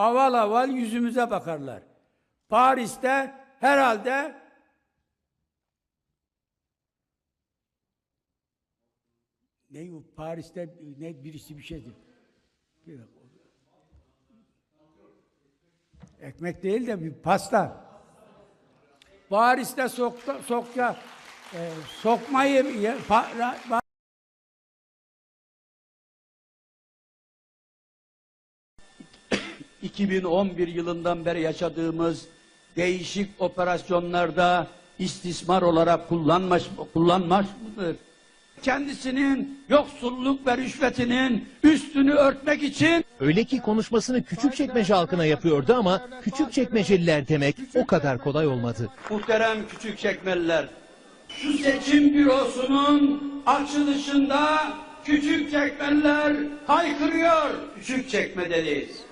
aval aval yüzümüze bakarlar. Paris'te herhalde ne bu Paris'te ne birisi bir şeydi. Ekmek değil de bir pasta. Paris'te sokta, sokta e, sokmayı pa- 2011 yılından beri yaşadığımız değişik operasyonlarda istismar olarak kullanmış, kullanmış mıdır? Kendisinin yoksulluk ve rüşvetinin üstünü örtmek için Öyle ki konuşmasını Küçükçekmece halkına yapıyordu ama Küçükçekmeceliler demek o kadar kolay olmadı. muhterem küçük çekmeliler, şu seçim bürosunun açılışında küçük çekmeliler haykırıyor. Küçük çekmedeliyiz.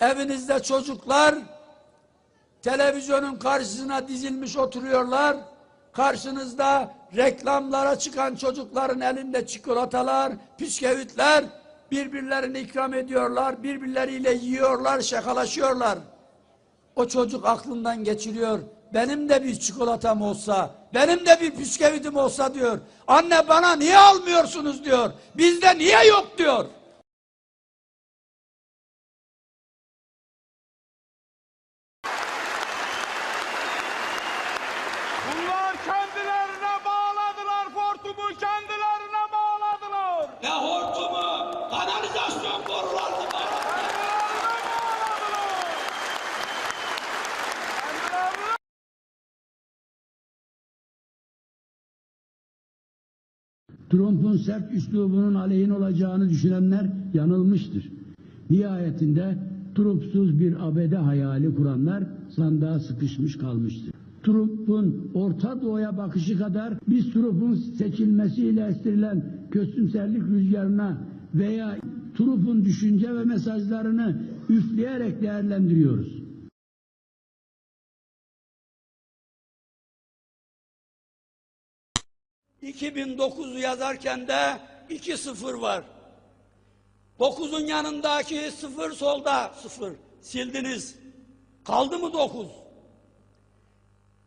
Evinizde çocuklar televizyonun karşısına dizilmiş oturuyorlar. Karşınızda reklamlara çıkan çocukların elinde çikolatalar, bisküvitler birbirlerine ikram ediyorlar, birbirleriyle yiyorlar, şakalaşıyorlar. O çocuk aklından geçiriyor. Benim de bir çikolatam olsa, benim de bir bisküvitim olsa diyor. Anne bana niye almıyorsunuz diyor. Bizde niye yok diyor. Trump'un sert üslubunun aleyhin olacağını düşünenler yanılmıştır. Nihayetinde Trump'suz bir ABD hayali kuranlar sandığa sıkışmış kalmıştır. Trump'un Orta Doğu'ya bakışı kadar biz Trump'un seçilmesiyle estirilen köstümserlik rüzgarına veya Trump'un düşünce ve mesajlarını üfleyerek değerlendiriyoruz. 2009'u yazarken de 2-0 var. 9'un yanındaki 0 solda 0. Sildiniz. Kaldı mı 9?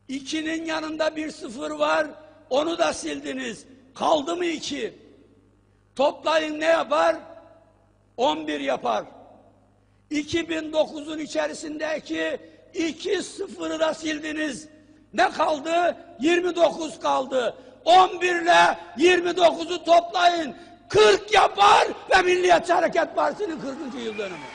2'nin yanında bir 0 var. Onu da sildiniz. Kaldı mı 2? Toplayın ne yapar? 11 yapar. 2009'un içerisindeki 2 sıfırı da sildiniz. Ne kaldı? 29 kaldı. 11 ile 29'u toplayın. 40 yapar ve Milliyetçi Hareket Partisi'nin 40. yıl dönümü.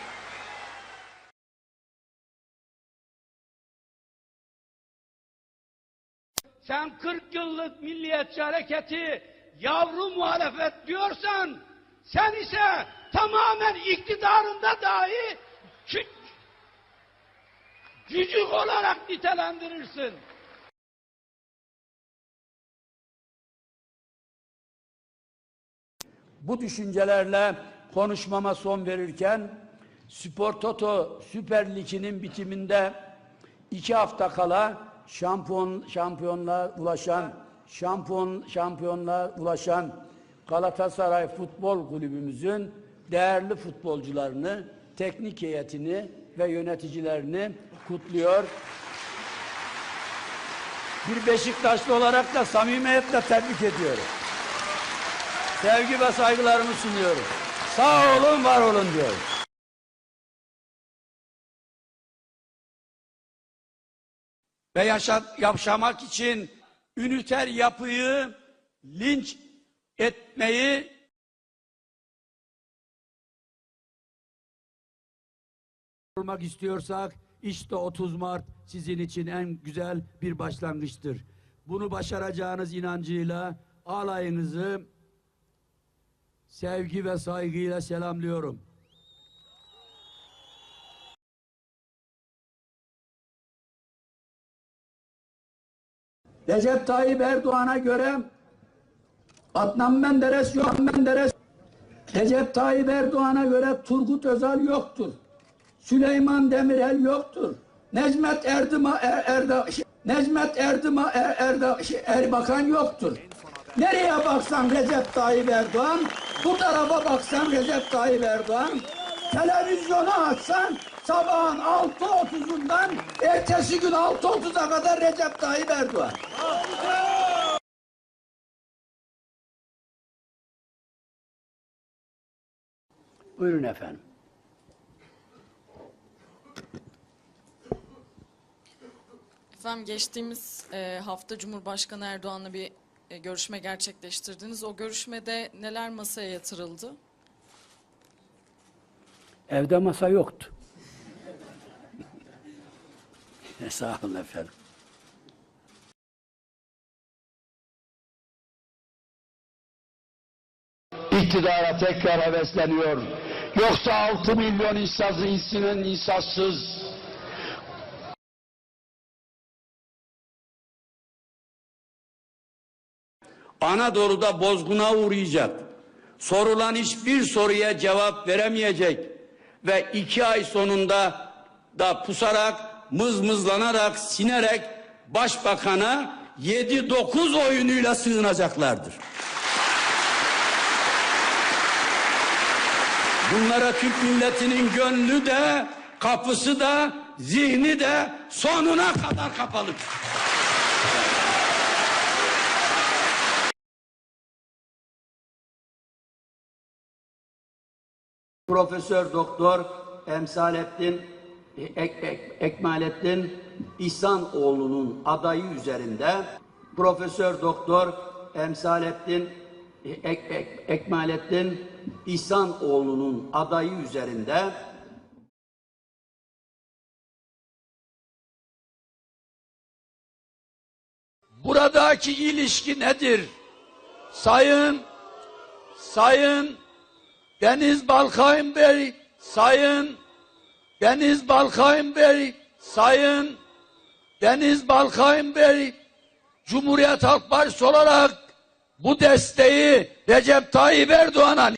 Sen 40 yıllık Milliyetçi Hareketi yavru muhalefet diyorsan sen ise tamamen iktidarında dahi cücük olarak nitelendirirsin. Bu düşüncelerle konuşmama son verirken Spor Toto Süper Lig'inin bitiminde iki hafta kala şampiyon şampiyonluğa ulaşan şampiyon şampiyonluğa ulaşan Galatasaray Futbol Kulübümüzün değerli futbolcularını, teknik heyetini ve yöneticilerini kutluyor. Bir Beşiktaşlı olarak da samimiyetle tebrik ediyorum. Sevgi ve saygılarımı sunuyorum. Sağ olun, var olun diyorum. Ve yaşat, yaşamak için üniter yapıyı linç etmeyi olmak istiyorsak işte 30 Mart sizin için en güzel bir başlangıçtır. Bunu başaracağınız inancıyla alayınızı sevgi ve saygıyla selamlıyorum. Recep Tayyip Erdoğan'a göre Adnan Menderes yok Menderes Recep Tayyip Erdoğan'a göre Turgut Özal yoktur. Süleyman Demirel yoktur. Necmet Erdima Er- Erda Necmet Erdima Er- Erda Erbakan yoktur. Nereye baksan Recep Tayyip Erdoğan, bu tarafa baksan Recep Tayyip Erdoğan, televizyonu açsan sabahın 6.30'undan ertesi gün 6.30'a kadar Recep Tayyip Erdoğan. Buyurun efendim. Efendim geçtiğimiz e, hafta Cumhurbaşkanı Erdoğan'la bir görüşme gerçekleştirdiniz. O görüşmede neler masaya yatırıldı? Evde masa yoktu. Sağ olun efendim. iktidara tekrar hevesleniyor. Yoksa 6 milyon insaz, insinin insazsız, Anadolu'da bozguna uğrayacak. Sorulan hiçbir soruya cevap veremeyecek ve iki ay sonunda da pusarak, mızmızlanarak, sinerek başbakana 7-9 oyunuyla sığınacaklardır. Bunlara Türk milletinin gönlü de, kapısı da, zihni de sonuna kadar kapalıdır. Profesör Doktor Emsalettin Ek, Ek- Ekmalettin İhsanoğlu'nun adayı üzerinde Profesör Doktor Emsalettin Ek, Ek- Ekmalettin İhsanoğlu'nun adayı üzerinde Buradaki ilişki nedir? Sayın Sayın Deniz Balkayın Bey, Sayın. Deniz Balkayın Bey, Sayın. Deniz Balkayın Bey, Cumhuriyet Halk Partisi olarak bu desteği Recep Tayyip Erdoğan'a